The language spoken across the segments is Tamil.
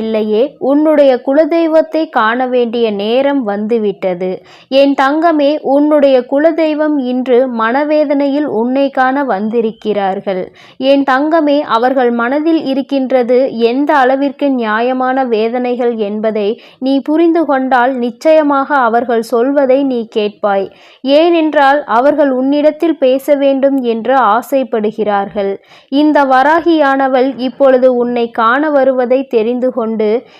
இல்லையே உன்னுடைய குலதெய்வத்தை காண வேண்டிய நேரம் வந்துவிட்டது. என் தங்கமே உன்னுடைய குலதெய்வம் இன்று மனவேதனையில் உன்னை காண வந்திருக்கிறார்கள். என் தங்கமே அவர்கள் மனதில் இருக்கின்றது எந்த அளவிற்கு நியாயமான வேதனைகள் என்பதை நீ புரிந்து கொண்டால் நிச்சயமாக அவர்கள் சொல்வதை நீ கேட்பாய். ஏனென்றால் அவர்கள் உன்னிடத்தில் பேச வேண்டும் என்று ஆசைப்படுகிறார்கள். இந்த வராகியானவள் இப்பொழுது உன்னை காண வருவதை தெரிந்து கொண்டு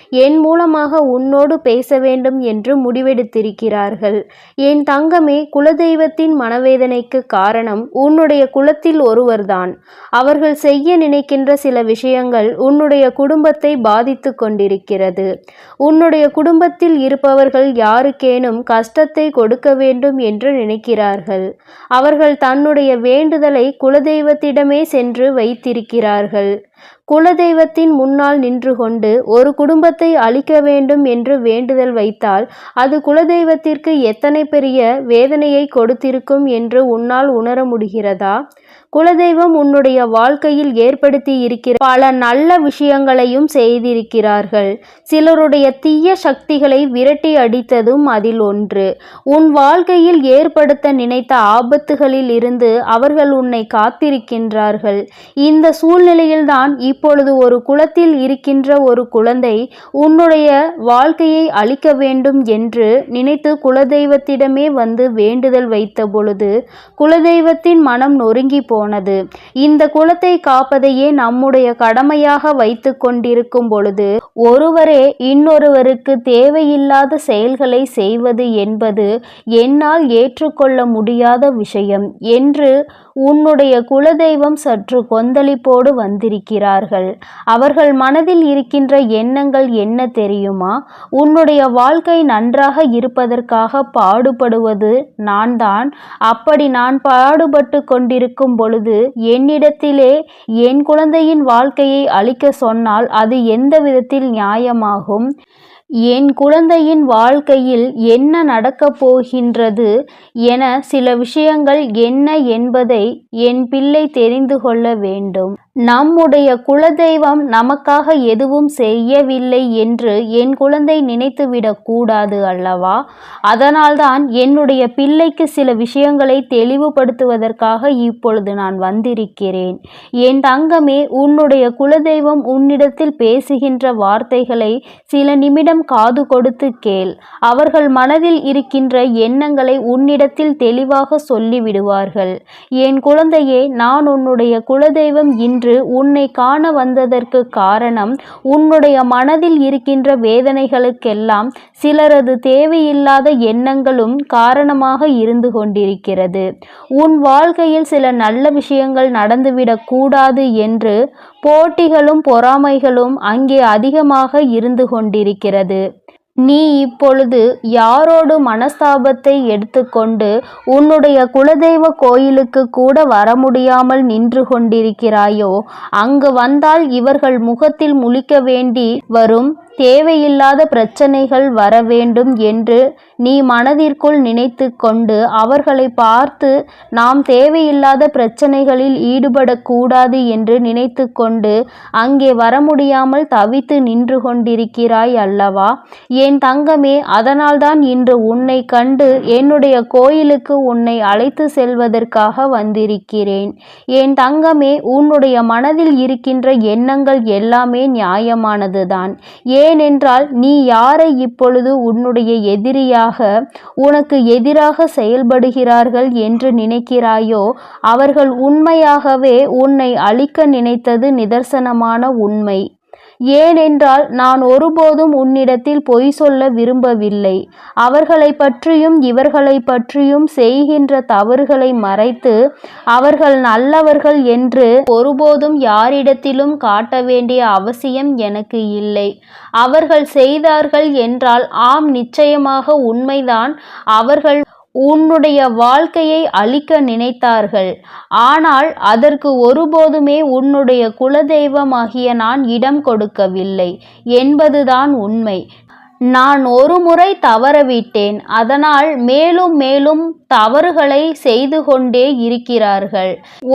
என் மூலமாக உன்னோடு பேச வேண்டும் என்று முடிவெடுத்திருக்கிறார்கள். என் தங்கமே குலதெய்வத்தின் மனவேதனைக்கு காரணம் உன்னுடைய குலத்தில் ஒருவர்தான். அவர்கள் செய்ய நினைக்கின்ற சில விஷயங்கள் உன்னுடைய குடும்பத்தை பாதித்து கொண்டிருக்கிறது. உன்னுடைய குடும்பத்தில் இருப்பவர்கள் யாருக்கேனும் கஷ்டத்தை கொடுக்க வேண்டும் என்று நினைக்கிறார்கள். அவர்கள் தன்னுடைய வேண்டுதலை குலதெய்வத்திடமே சென்று வைத்திருக்கிறார்கள். குலதெய்வத்தின் முன்னால் நின்று கொண்டு ஒரு குடும்பத்தை அழிக்க வேண்டும் என்று வேண்டுதல் வைத்தால் அது குலதெய்வத்திற்கு எத்தனை பெரிய வேதனையை கொடுத்திருக்கும் என்று உன்னால் உணர முடிகிறதா? குலதெய்வம் உன்னுடைய வாழ்க்கையில் ஏற்படுத்தி இருக்கிற பல நல்ல விஷயங்களையும் செய்திருக்கிறார்கள். சிலருடைய தீய சக்திகளை விரட்டி அடித்ததும் அதில் ஒன்று. உன் வாழ்க்கையில் ஏற்படுத்த நினைத்த ஆபத்துகளில் இருந்து அவர்கள் உன்னை காத்திருக்கின்றார்கள். இந்த சூழ்நிலையில்தான் நான் இப்பொழுது ஒரு குளத்தில் இருக்கின்ற ஒரு குழந்தை உன்னுடைய வாழ்க்கையை அழிக்க வேண்டும் என்று நினைத்து குலதெய்வத்திடமே வந்து வேண்டுதல் வைத்த பொழுது குலதெய்வத்தின் மனம் நொறுங்கி போனது. இந்த குலத்தை காப்பதையே நம்முடைய கடமையாக வைத்து கொண்டிருக்கும் பொழுது ஒருவரே இன்னொருவருக்கு தேவையில்லாத செயல்களை செய்வது என்பது என்னால் ஏற்றுக்கொள்ள முடியாத விஷயம் என்று உன்னுடைய குலதெய்வம் சற்று கொந்தளிப்போடு வந்திருக்கிறார்கள். அவர்கள் மனதில் இருக்கின்ற எண்ணங்கள் என்ன தெரியுமா? உன்னுடைய வாழ்க்கை நன்றாக இருப்பதற்காக பாடுபடுவது நான் தான் அப்படி நான் பாடுபட்டு கொண்டிருக்கும் பொழுது என்னிடத்திலே என் குழந்தையின் வாழ்க்கையை அழிக்க சொன்னால் அது எந்த விதத்தில் நியாயமாகும்? என் குழந்தையின் வாழ்க்கையில் என்ன நடக்கப் போகின்றது என சில விஷயங்கள் என்ன என்பதை என் பிள்ளை தெரிந்து கொள்ள வேண்டும். நம்முடைய குலதெய்வம் நமக்காக எதுவும் செய்யவில்லை என்று என் குழந்தை நினைத்துவிடக் கூடாது அல்லவா? அதனால்தான் என்னுடைய பிள்ளைக்கு சில விஷயங்களை தெளிவுபடுத்துவதற்காக இப்பொழுது நான் வந்திருக்கிறேன். என் தங்கமே உன்னுடைய குலதெய்வம் உன்னிடத்தில் பேசுகின்ற வார்த்தைகளை சில நிமிடம் காது கொடுத்து கேள். அவர்கள் மனதில் இருக்கின்ற எண்ணங்களை உன்னிடத்தில் தெளிவாக சொல்லிவிடுவார்கள். என் குழந்தையே நான் உன்னுடைய குலதெய்வம் இன்று உன்னை காண வந்ததற்கு காரணம் உன்னுடைய மனதில் இருக்கின்ற வேதனைகளுக்கெல்லாம் சிலரது தேவையில்லாத எண்ணங்களும் காரணமாக இருந்து கொண்டிருக்கிறது. உன் வாழ்க்கையில் சில நல்ல விஷயங்கள் நடந்துவிடக் கூடாது என்று போட்டிகளும் பொறாமைகளும் அங்கே அதிகமாக இருந்து கொண்டிருக்கிறது. நீ இப்பொழுது யாரோடு மனஸ்தாபத்தை எடுத்துக்கொண்டு உன்னுடைய குலதெய்வ கோயிலுக்கு கூட வர முடியாமல் நின்று கொண்டிருக்கிறாயோ? அங்கு வந்தால் இவர்கள் முகத்தில் முழிக்க வேண்டி வரும். தேவையில்லாத பிரச்சனைகள் வர வேண்டும் என்று நீ மனதிற்குள் நினைத்து கொண்டு அவர்களை பார்த்து நாம் தேவையில்லாத பிரச்சனைகளில் ஈடுபடக்கூடாது என்று நினைத்து கொண்டு அங்கே வர முடியாமல் தவித்து நின்று கொண்டிருக்கிறாய் அல்லவா? என் தங்கமே அதனால்தான் இன்று உன்னை கண்டு என்னுடைய கோயிலுக்கு உன்னை அழைத்து செல்வதற்காக வந்திருக்கிறேன். என் தங்கமே உன்னுடைய மனதில் இருக்கின்ற எண்ணங்கள் எல்லாமே நியாயமானதுதான். ஏனென்றால் நீ யாரை இப்பொழுது உன்னுடைய எதிரியாக உனக்கு எதிராக செயல்படுகிறார்கள் என்று நினைக்கிறாயோ அவர்கள் உண்மையாகவே உன்னை அழிக்க நினைத்தது நிதர்சனமான உண்மை. ஏனென்றால் நான் ஒருபோதும் உன்னிடத்தில் பொய் சொல்ல விரும்பவில்லை. அவர்களை பற்றியும் இவர்களை பற்றியும் செய்கின்ற தவறுகளை மறைத்து அவர்கள் நல்லவர்கள் என்று ஒருபோதும் யாரிடத்திலும் காட்ட வேண்டிய அவசியம் எனக்கு இல்லை. அவர்கள் செய்தார்கள் என்றால் ஆம் நிச்சயமாக உண்மைதான். அவர்கள் உன்னுடைய வாழ்க்கையை அழிக்க நினைத்தார்கள். ஆனால் அதற்கு ஒருபோதுமே உன்னுடைய குலதெய்வமாகிய நான் இடம் கொடுக்கவில்லை. என்பதுதான் உண்மை. நான் ஒரு முறை தவறவிட்டேன். அதனால் மேலும் மேலும் தவறுகளை செய்து கொண்டே இருக்கிறார்கள்.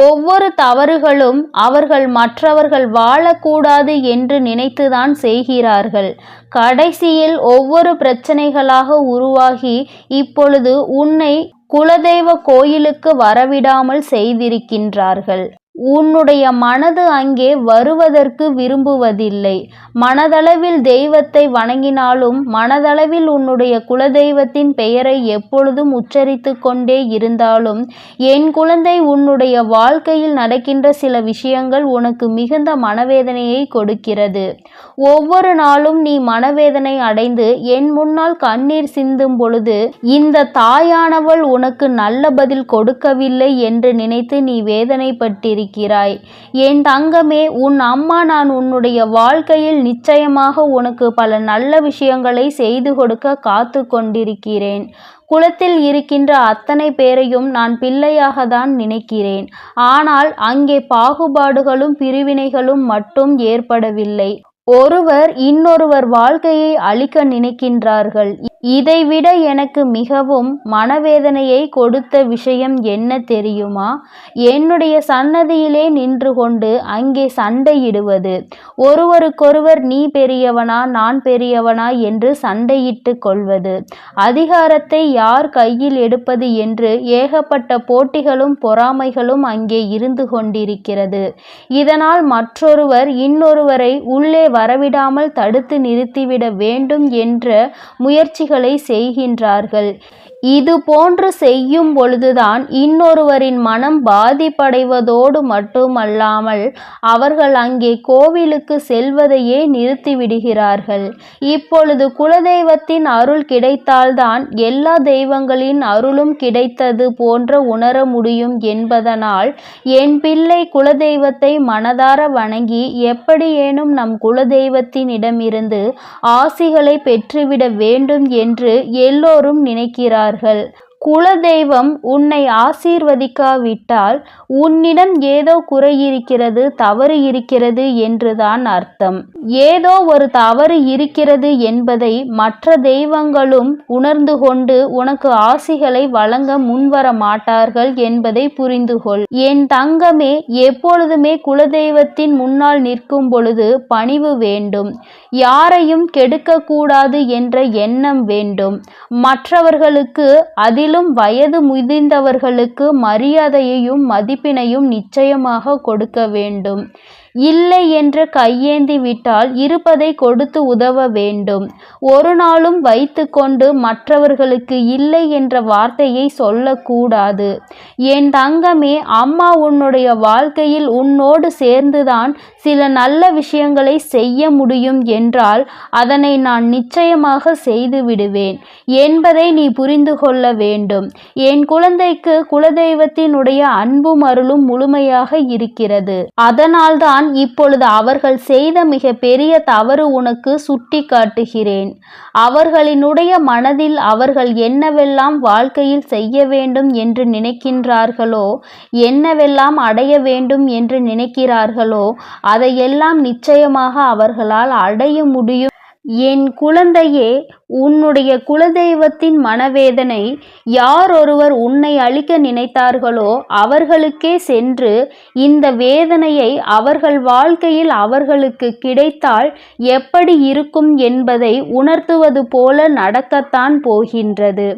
ஒவ்வொரு தவறுகளும் அவர்கள் மற்றவர்கள் வாழக்கூடாது என்று நினைத்துதான் செய்கிறார்கள். கடைசியில் ஒவ்வொரு பிரச்சனைகளாக உருவாகி இப்பொழுது உன்னை குலதெய்வ கோயிலுக்கு வரவிடாமல் செய்திருக்கின்றார்கள். உன்னுடைய மனது அங்கே வருவதற்கு விரும்புவதில்லை. மனதளவில் தெய்வத்தை வணங்கினாலும் மனதளவில் உன்னுடைய குலதெய்வத்தின் பெயரை எப்பொழுதும் உச்சரித்து கொண்டே இருந்தாலும் என் குழந்தை உன்னுடைய வாழ்க்கையில் நடக்கின்ற சில விஷயங்கள் உனக்கு மிகுந்த மனவேதனையை கொடுக்கிறது. ஒவ்வொரு நாளும் நீ மனவேதனை அடைந்து என் முன்னால் கண்ணீர் சிந்தும் பொழுது இந்த தாயானவள் உனக்கு நல்ல பதில் கொடுக்கவில்லை என்று நினைத்து நீ வேதனைப்பட்டிருக்கிறாய் என் தங்கமே உன் அம்மா நான் உன்னுடைய வாழ்க்கையில் நிச்சயமாக உனக்கு பல நல்ல விஷயங்களை செய்து கொடுக்க காத்து கொண்டிருக்கிறேன். குலத்தில் இருக்கின்ற அத்தனை பேரையும் நான் பிள்ளையாக தான் நினைக்கிறேன். ஆனால் அங்கே பாகுபாடுகளும் பிரிவினைகளும் மட்டும் ஏற்படவில்லை. ஒருவர் இன்னொருவர் வாழ்க்கையை அழிக்க நினைக்கின்றார்கள். இதைவிட எனக்கு மிகவும் மனவேதனையை கொடுத்த விஷயம் என்ன தெரியுமா? என்னுடைய சன்னதியிலே நின்று கொண்டு அங்கே சண்டையிடுவது. ஒருவருக்கொருவர் நீ பெரியவனா நான் பெரியவனா என்று சண்டையிட்டு கொள்வது. அதிகாரத்தை யார் கையில் எடுப்பது என்று ஏகப்பட்ட போட்டிகளும் பொறாமைகளும் அங்கே இருந்து கொண்டிருக்கிறது. இதனால் மற்றொருவர் இன்னொருவரை உள்ளே வரவிடாமல் தடுத்து நிறுத்திவிட வேண்டும் என்ற முயற்சிகளை செய்கின்றார்கள். இது போன்று செய்யும் பொழுதுதான் இன்னொருவரின் மனம் பாதிப்படைவதோடு மட்டுமல்லாமல் அவர்கள் அங்கே கோவிலுக்கு செல்வதையே நிறுத்திவிடுகிறார்கள். இப்பொழுது குலதெய்வத்தின் அருள் கிடைத்தால்தான் எல்லா தெய்வங்களின் அருளும் கிடைத்தது போன்ற உணர முடியும் என்பதனால் என் பிள்ளை குலதெய்வத்தை மனதார வணங்கி எப்படியேனும் நம் குலதெய்வத்தினிடமிருந்து ஆசிகளை பெற்றுவிட வேண்டும் என்று எல்லோரும் நினைக்கிறார்கள். அவர்கள் குலதெய்வம் உன்னை ஆசீர்வதிக்காவிட்டால் உன்னிடம் ஏதோ குறை இருக்கிறது தவறு இருக்கிறது என்றுதான் அர்த்தம். ஏதோ ஒரு தவறு இருக்கிறது என்பதை மற்ற தெய்வங்களும் உணர்ந்து கொண்டு உனக்கு ஆசிகளை வழங்க முன்வர மாட்டார்கள் என்பதை புரிந்து கொள் என் தங்கமே எப்பொழுதுமே குலதெய்வத்தின் முன்னால் நிற்கும் பொழுது பணிவு வேண்டும். யாரையும் கெடுக்கக்கூடாது என்ற எண்ணம் வேண்டும். மற்றவர்களுக்கு அதில் மேலும் வயது முதிர்ந்தவர்களுக்கு மரியாதையையும் மதிப்பினையும் நிச்சயமாக கொடுக்க வேண்டும். இல்லை என்று கையேந்தி விட்டால் இருப்பதை கொடுத்து உதவ வேண்டும். ஒரு நாளும் வைத்துக்கொண்டு மற்றவர்களுக்கு இல்லை என்ற வார்த்தையை சொல்லக்கூடாது. என் தங்கமே அம்மா உன்னுடைய வாழ்க்கையில் உன்னோடு சேர்ந்துதான் சில நல்ல விஷயங்களை செய்ய முடியும் என்றால் அதனை நான் நிச்சயமாக செய்து விடுவேன் என்பதை நீ புரிந்து கொள்ள வேண்டும். என் குழந்தைக்கு குலதெய்வத்தினுடைய அன்பும் அருளும் முழுமையாக இருக்கிறது. அதனால்தான் நான் இப்பொழுது அவர்கள் செய்த மிக பெரிய தவறு உனக்கு சுட்டி காட்டுகிறேன் அவர்களினுடைய மனதில் அவர்கள் என்னவெல்லாம் வாழ்க்கையில் செய்ய வேண்டும் என்று நினைக்கின்றார்களோ என்னவெல்லாம் அடைய வேண்டும் என்று நினைக்கிறார்களோ அதையெல்லாம் நிச்சயமாக அவர்களால் அடைய முடியும். என் குழந்தையே உன்னுடைய குலதெய்வத்தின் மனவேதனை யார் ஒருவர் உன்னை அழிக்க நினைத்தார்களோ அவர்களுக்கே சென்று இந்த வேதனையை அவர்கள் வாழ்க்கையில் அவர்களுக்கு கிடைத்தால் எப்படி இருக்கும் என்பதை உணர்த்துவது போல நடக்கத்தான் போகின்றது.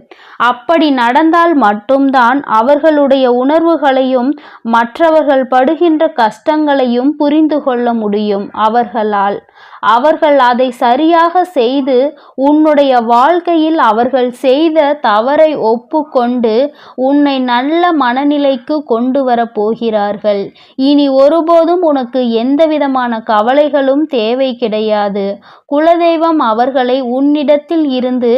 அப்படி நடந்தால் மட்டும்தான் அவர்களுடைய உணர்வுகளையும் மற்றவர்கள் படுகின்ற கஷ்டங்களையும் புரிந்து கொள்ள முடியும் அவர்களால். அவர்கள் அதை சரியாக செய்து உன்னுடைய வாழ்க்கையில் அவர்கள் செய்த தவறை ஒப்புக்கொண்டு உன்னை நல்ல மனநிலைக்கு கொண்டு வரப் போகிறார்கள். இனி ஒருபோதும் உனக்கு எந்த விதமான கவலைகளும் தேவை கிடையாது. குலதெய்வம் அவர்களை உன்னிடத்தில் இருந்து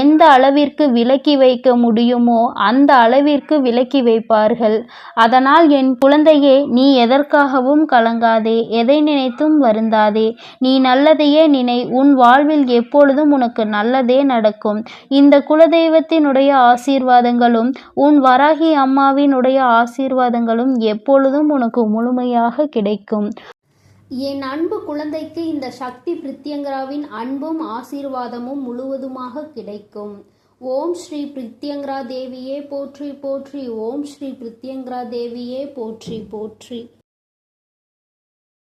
எந்த அளவிற்கு விலக்கி வைக்க முடியுமோ அந்த அளவிற்கு விலக்கி வைப்பார்கள். அதனால் என் குழந்தையே நீ எதற்காகவும் கலங்காதே எதை நினைத்தும் வருந்தாதே. நீ நல்லதையே நினை உன் வாழ்வில் எப்பொழுதும் உனக்கு நல்லதே நடக்கும். இந்த குலதெய்வத்தினுடைய ஆசீர்வாதங்களும் உன் வராகி அம்மாவினுடைய ஆசீர்வாதங்களும் எப்பொழுதும் உனக்கு முழுமையாக கிடைக்கும். என் அன்பு குழந்தைக்கு இந்த சக்தி பிரித்யங்கராவின் அன்பும் ஆசீர்வாதமும் முழுவதுமாக கிடைக்கும். ஓம் ஸ்ரீ பிரித்யங்கரா தேவியே போற்றி போற்றி. ஓம் ஸ்ரீ பிரித்யங்கரா தேவியே போற்றி போற்றி.